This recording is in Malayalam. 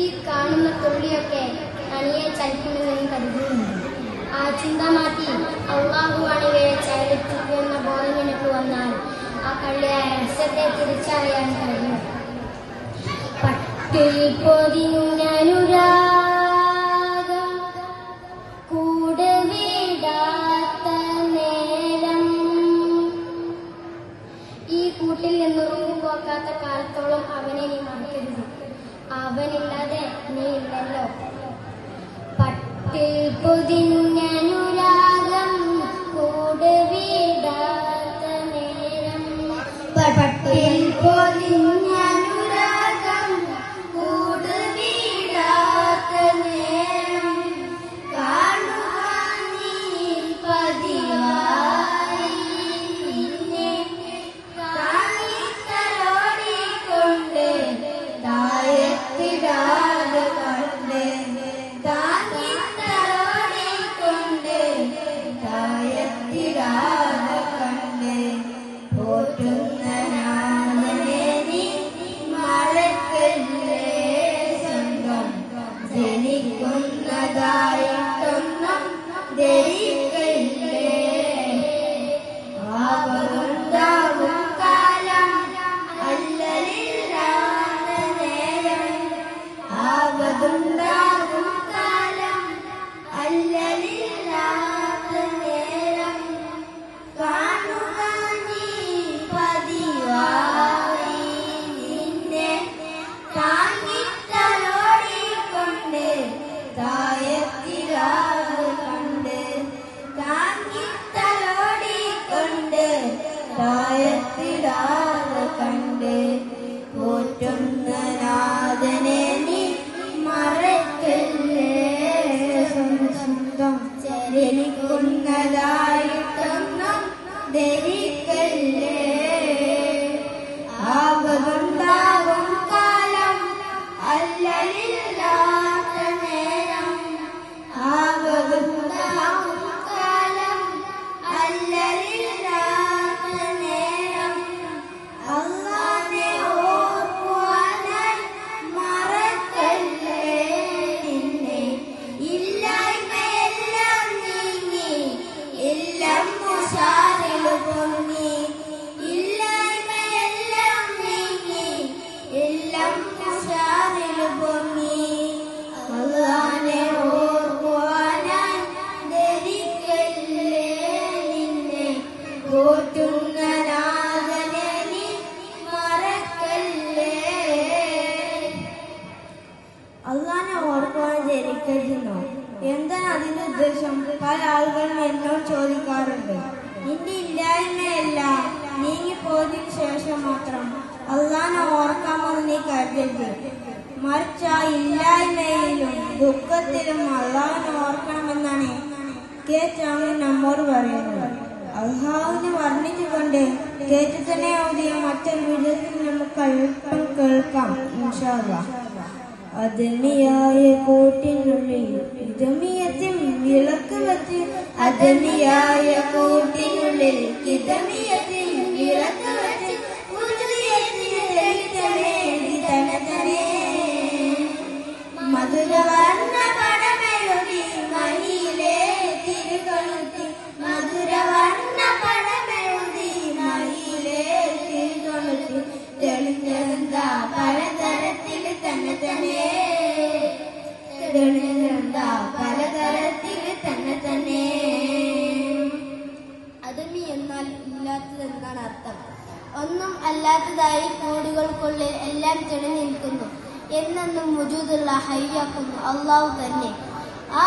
ഈ കാണുന്ന തുള്ളിയൊക്കെ തനിയെ ചലിക്കുന്നതെന്ന് കരുതുന്നു. ആ ചിന്ത മാറ്റി അള്ളാഹുവാണ് ചലിപ്പിക്കുന്ന ബോധം എനിക്ക് വന്നാൽ ആ കള്ളിയായ രഹസ്യത്തെ തിരിച്ചറിയാൻ കഴിയും. പട്ടിൽ പൊതിഞ്ഞനുരാ കൂട്ടിൽ നിന്ന് റൂം പോക്കാത്ത കാലത്തോളം അവനെ നീ മറക്കരുത്. അവനില്ലാതെ നീ ഇല്ലല്ലോ. പട്ടി പൊതിഞ്ഞനുരാഗം ജനിക്കുന്നതായിട്ടൊന്നും ധരിക്കല്ലേ പോറ്റുന്ന നാഥനെ നീ മറക്കല്ലേ സ്വന്തം ചരിക്കുന്നതായിട്ടൊന്നും ധരിക്കല്ലേ എന്താണ് അതിന്റെ ഉദ്ദേശം പല ആളുകളും എന്നോട് ചോദിക്കാറുണ്ട്. നിന്റെ ഇല്ലായ്മയല്ല നീങ്ങിപ്പോയതിനു ശേഷം മാത്രം. അള്ളാനെ ഓർക്കാമെന്ന് നീ കരുതരുത്. മറിച്ച് ആ ഇല്ലായ്മയിലും ദുഃഖത്തിലും അള്ളാഹിനെ ഓർക്കണമെന്നാണ് കെ ചാമി നമ്മോട് പറയുന്നത്. അള്ളാഹുവിനെ വർണിച്ചുകൊണ്ട് തന്നെ ഓതിയ മറ്റൊരു വിധത്തിൽ നമുക്ക് അല്പം കേൾക്കാം ഇൻഷാ അദമിയായ കോട്ടിനുള്ളിൽ ഇതമിയത്തിൽ വിളക്ക് വച്ച് അദമിയായ കോട്ടിനുള്ളിൽ ഇതമിയത്തിൽ പലതരത്തിൽ തന്നെ തന്നെ അതുമി എന്നാൽ ഇല്ലാത്തതെന്നാണ് അർത്ഥം. ഒന്നും അല്ലാത്തതായി കോടികൾക്കുള്ളിൽ എല്ലാം തെളിഞ്ഞു നിൽക്കുന്നു എന്നെന്നും മുജൂദുള്ള ഹയ്യാക്കുന്നു അള്ളാഹു തന്നെ. ആ